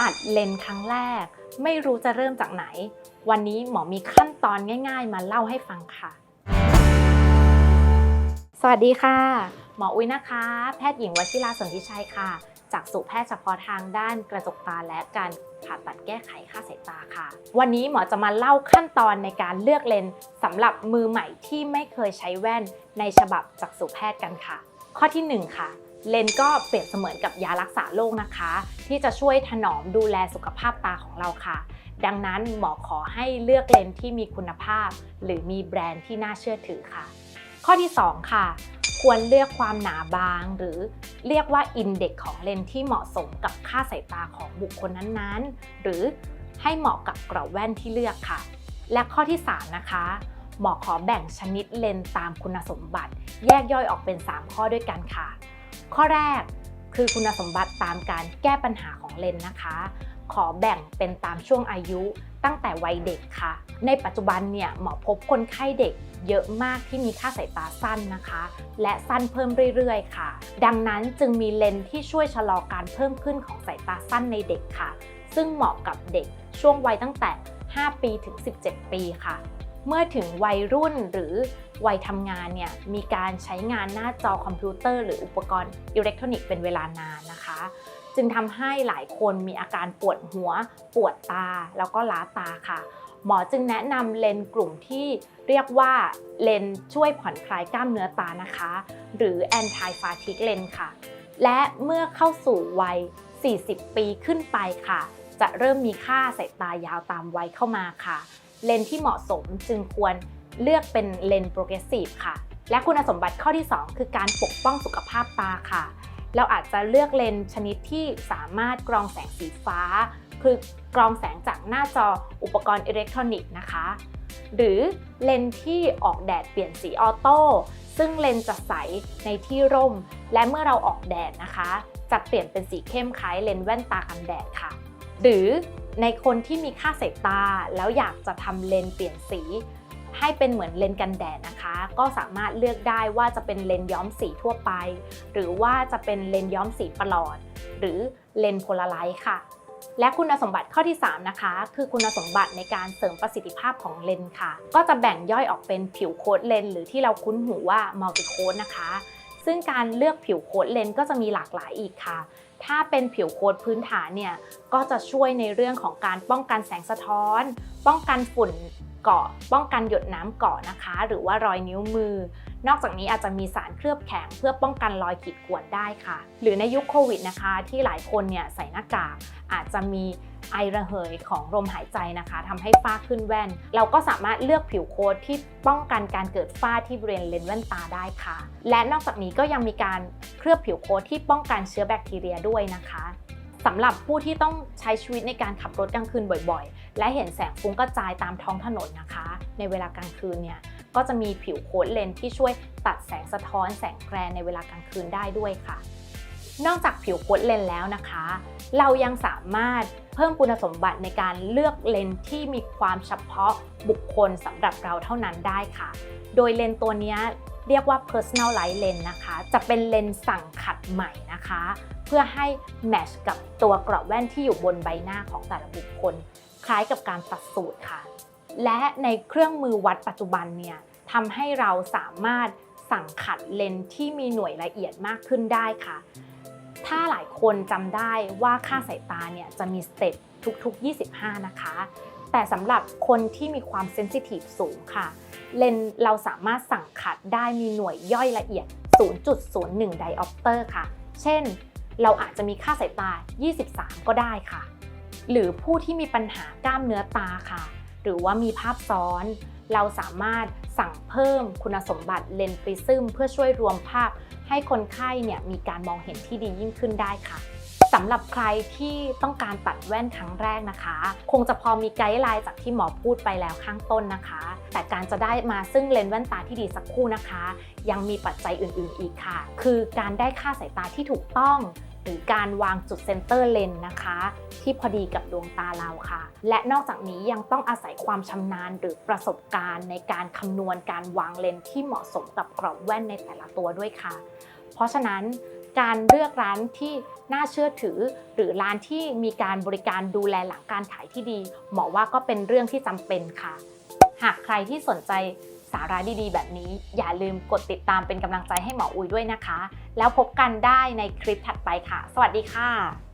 ตัดเลนส์ครั้งแรก ไม่รู้จะเริ่มจากไหน วันนี้หมอมีขั้นตอนง่าย ๆ มาเล่าให้ฟังค่ะ สวัสดีค่ะ หมออุ้ยนะคะ แพทย์หญิงวชิราสนธิชัยค่ะ จากสุแพทย์เฉพาะทางด้านกระจกตาและการผ่าตัดแก้ไขค่าสายตาค่ะ วันนี้หมอจะมาเล่าขั้นตอนในการเลือกเลนส์สำหรับมือใหม่ที่ไม่เคยใช้แว่นในฉบับจากสุแพทย์กันค่ะ ข้อที่ 1 ค่ะ เลนก็เปรียบเสมือนกับยารักษาโรคนะคะ ที่จะช่วยถนอมดูแลสุขภาพตาของเราค่ะ ดังนั้นหมอขอให้เลือกเลนที่มีคุณภาพ หรือมีแบรนด์ที่น่าเชื่อถือค่ะ ข้อที่ 2 ค่ะ ควรเลือกความหนาบาง หรือเรียกว่าอินเด็กของเลนที่เหมาะสมกับค่าสายตาของบุคคลนั้นๆ หรือให้เหมาะกับกรอบแว่นที่เลือกค่ะ และข้อที่ 3 นะคะหมอขอแบ่งชนิดเลนตามคุณสมบัติ แยกย่อยออกเป็น 3 ข้อด้วยกันค่ะ ข้อแรกคือคุณสมบัติตามการแก้ปัญหาของเลนนะคะ ขอแบ่งเป็นตามช่วงอายุตั้งแต่วัยเด็กค่ะ ในปัจจุบันเนี่ยหมอพบคนไข้เด็กเยอะมากที่มีค่าสายตาสั้นนะคะ และสั้นเพิ่มเรื่อยๆ ค่ะ ดังนั้นจึงมีเลนที่ช่วยชะลอการเพิ่มขึ้นของสายตาสั้นในเด็กค่ะ ซึ่งเหมาะกับเด็กช่วงวัยตั้งแต่ 5 ปีถึง 17 ปีค่ะ เมื่อถึงวัยรุ่นหรือวัยทำงานเนี่ยมีการใช้งานหน้าจอคอมพิวเตอร์ หรืออุปกรณ์อิเล็กทรอนิกส์เป็นเวลานานนะคะ จึงทำให้หลายคนมีอาการปวดหัว ปวดตา แล้วก็ล้าตาค่ะ หมอจึงแนะนำเลนส์กลุ่มที่เรียกว่าเลนส์ช่วยผ่อนคลายกล้ามเนื้อตานะคะ หรือ anti fatigue lens ค่ะ และเมื่อเข้าสู่วัย 40 ปีขึ้นไปค่ะ จะเริ่มมีค่าสายตายาวตามวัยเข้ามาค่ะ เลนส์ที่เหมาะสมจึงควรเลือกเป็นเลนส์โปรเกรสซีฟค่ะ และคุณสมบัติข้อที่ 2 คือการปกป้องสุขภาพตาค่ะ เราอาจจะเลือกเลนส์ชนิดที่สามารถกรองแสงสีฟ้า คือกรองแสงจากหน้าจออุปกรณ์อิเล็กทรอนิกส์นะคะ หรือเลนส์ที่ออกแดดเปลี่ยนสีออโต้ซึ่งเลนส์จะใสในที่ร่ม และเมื่อเราออกแดดนะคะ จะเปลี่ยนเป็นสีเข้มคล้ายเลนส์แว่นตากันแดดค่ะ หรือ ในคนที่มีค่าสายตาแล้วอยากจะทำเลนส์เปลี่ยนสี ให้เป็นเหมือนเลนส์กันแดดนะคะ ก็สามารถเลือกได้ว่าจะเป็นเลนส์ย้อมสีทั่วไป หรือว่าจะเป็นเลนส์ย้อมสีประหลอด หรือเลนส์โพลาไรต์ค่ะ และคุณสมบัติข้อที่ 3 นะคะ คือคุณสมบัติในการเสริมประสิทธิภาพของเลนส์ค่ะ ก็จะแบ่งย่อยออกเป็นผิวโค้ดเลนส์หรือที่เราคุ้นหูว่ามัลติโค้ดนะคะ ซึ่งการเลือกผิวโค้ดเลนส์ก็จะมีหลากหลายอีกค่ะ ถ้าเป็นผิวโค้ดพื้นฐานเนี่ยก็จะช่วยในเรื่องของการป้องกันแสงสะท้อน ป้องกันฝุ่นเกาะ ป้องกันหยดน้ำเกาะนะคะ หรือว่ารอยนิ้วมือ นอกจากนี้อาจจะมีสารเคลือบแข็งเพื่อป้องกันรอยขีดข่วนได้ค่ะ หรือในยุคโควิดนะคะที่หลายคนเนี่ยใส่หน้ากากอาจจะมีไอระเหยของลมหายใจนะคะทำให้ฝ้าขึ้นแว่น เราก็สามารถเลือกผิวโค้ดที่ป้องกันการเกิดฝ้าที่บริเวณเลนส์แว่นตาได้ค่ะ และนอกจากนี้ก็ยังมีการเคลือบผิวโค้ดที่ป้องกันเชื้อแบคทีเรียด้วยนะคะสำหรับผู้ที่ต้องใช้ชีวิตในการขับรถกลางคืนบ่อยๆ และเห็นแสงฟุ้งกระจายตามท้องถนนนะคะ ในเวลากลางคืนเนี่ย ก็จะมีผิวโค้ดเลนส์ที่ช่วยตัดแสงสะท้อนแสงแกรนในเวลากลางคืนได้ด้วยค่ะ นอกจากผิวโค้ดเลนส์แล้วนะคะ เรายังสามารถเพิ่มคุณสมบัติในการเลือกเลนส์ที่มีความเฉพาะบุคคลสำหรับเราเท่านั้นได้ค่ะ โดยเลนส์ตัวนี้เรียกว่า personal light lens นะคะ จะเป็นเลนส์สั่งขัดใหม่นะคะ เพื่อให้แมชกับตัวกรอบแว่นที่อยู่บนใบหน้าของแต่ละบุคคล คล้ายกับการตัดสูตรค่ะ และในเครื่องมือวัดปัจจุบันเนี่ยทำให้เราสามารถสั่งขัดเลนส์ที่มีหน่วยละเอียดมากขึ้นได้ค่ะ ถ้าหลายคนจำได้ว่าค่าสายตาเนี่ยจะมีสเต็ปทุกๆ 25 นะคะ แต่สำหรับคนที่มีความเซนซิทีฟสูงค่ะ เลนส์เราสามารถสั่งขัดได้มีหน่วยย่อยละเอียด 0.01 ไดออปเตอร์ค่ะ เช่น เราอาจจะมีค่าสายตา 23 ก็ได้ค่ะ หรือผู้ที่มีปัญหากล้ามเนื้อตาค่ะ หรือว่ามีภาพซ้อน เราสามารถสั่งเพิ่มคุณสมบัติเลนส์ปริซึมเพื่อช่วยรวมภาพ ให้คนไข้เนี่ยมีการมองเห็นที่ดียิ่งขึ้นได้ค่ะสำหรับใครที่ต้องการตัดแว่นครั้งแรกนะคะ คงจะพอมีไกด์ไลน์จากที่หมอพูดไปแล้วข้างต้นนะคะ แต่การจะได้มาซึ่งเลนส์แว่นตาที่ดีสักคู่นะคะ ยังมีปัจจัยอื่นๆอีกค่ะ คือการได้ค่าสายตาที่ถูกต้อง หรือการวางจุดเซนเตอร์เลนส์นะคะ ที่พอดีกับดวงตาเราค่ะ และนอกจากนี้ยังต้องอาศัยความชำนาญหรือประสบการณ์ในการคำนวณการวางเลนส์ที่เหมาะสมกับกรอบแว่นในแต่ละตัวด้วยค่ะ เพราะฉะนั้นการเลือกร้านที่น่าเชื่อถือ หรือร้านที่มีการบริการดูแลหลังการขายที่ดี หมอว่าก็เป็นเรื่องที่จำเป็นค่ะ หากใครที่สนใจ สาระดีๆ แบบนี้ อย่าลืมกดติดตามเป็นกำลังใจให้หมออุยด้วยนะคะ แล้วพบกันได้ในคลิปถัดไปค่ะ สวัสดีค่ะ